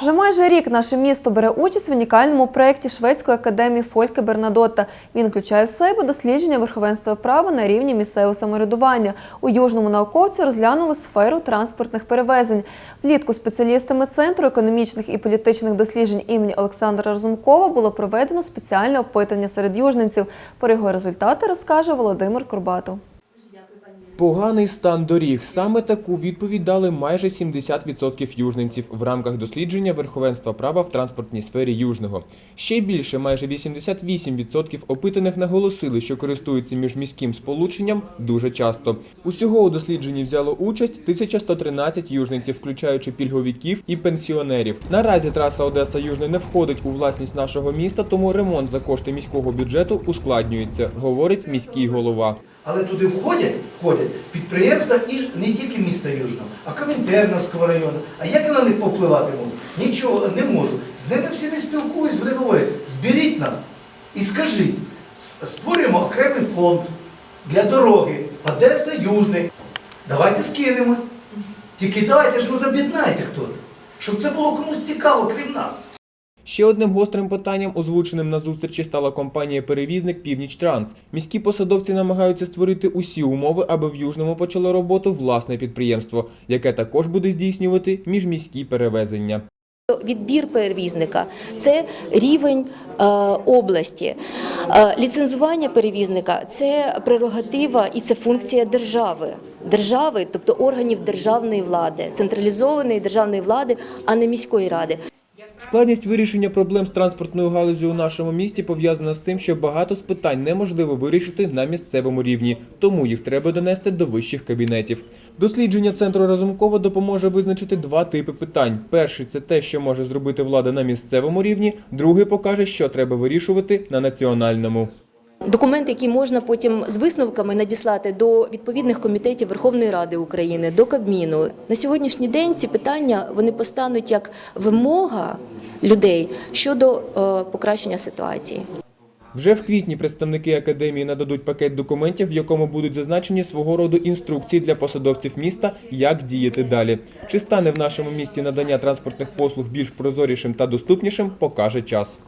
Вже майже рік наше місто бере участь в унікальному проєкті Шведської академії Фольке Бернадотта. Він включає в себе дослідження верховенства права на рівні місцевого самоврядування. У южному науковці розглянули сферу транспортних перевезень. Влітку спеціалістами Центру економічних і політичних досліджень імені Олександра Разумкова було проведено спеціальне опитання серед южненців. Про його результати розкаже Володимир Курбатов. Поганий стан доріг. Саме таку відповідь дали майже 70% южненців в рамках дослідження верховенства права в транспортній сфері Южного. Ще більше, майже 88% опитаних наголосили, що користуються міжміським сполученням дуже часто. Усього у дослідженні взяло участь 1113 южненців, включаючи пільговиків і пенсіонерів. Наразі траса Одеса Южне не входить у власність нашого міста, тому ремонт за кошти міського бюджету ускладнюється, говорить міський голова. Але туди входять, входять підприємства і не тільки міста Южного, а Комінтерновського району. А як я на них попливати можу? Нічого не можу. З ними всіми спілкуюсь, вони говорять, зберіть нас і скажіть, створюємо окремий фонд для дороги Одеса Южний. Давайте скинемось. Тільки давайте ж ну забіднайте хто-то, щоб це було комусь цікаво, крім нас. Ще одним гострим питанням, озвученим на зустрічі, стала компанія-перевізник Північ Транс. Міські посадовці намагаються створити усі умови, аби в Южному почало роботу власне підприємство, яке також буде здійснювати міжміські перевезення. Відбір перевізника це рівень е, області. Е, ліцензування перевізника це прерогатива і це функція держави. Держави, тобто органів державної влади, централізованої державної влади, а не міської ради. Складність вирішення проблем з транспортною галузю у нашому місті пов'язана з тим, що багато з питань неможливо вирішити на місцевому рівні, тому їх треба донести до вищих кабінетів. Дослідження центру Разумкова допоможе визначити два типи питань: перший це те, що може зробити влада на місцевому рівні, другий покаже, що треба вирішувати на національному. Документ, який можна потім з висновками надіслати до відповідних комітетів Верховної Ради України, до Кабміну. На сьогоднішній день ці питання вони постануть як вимога людей щодо е, покращення ситуації. Вже в квітні представники академії нададуть пакет документів, в якому будуть зазначені свого роду інструкції для посадовців міста, як діяти далі. Чи стане в нашому місті надання транспортних послуг більш прозорішим та доступнішим, покаже час.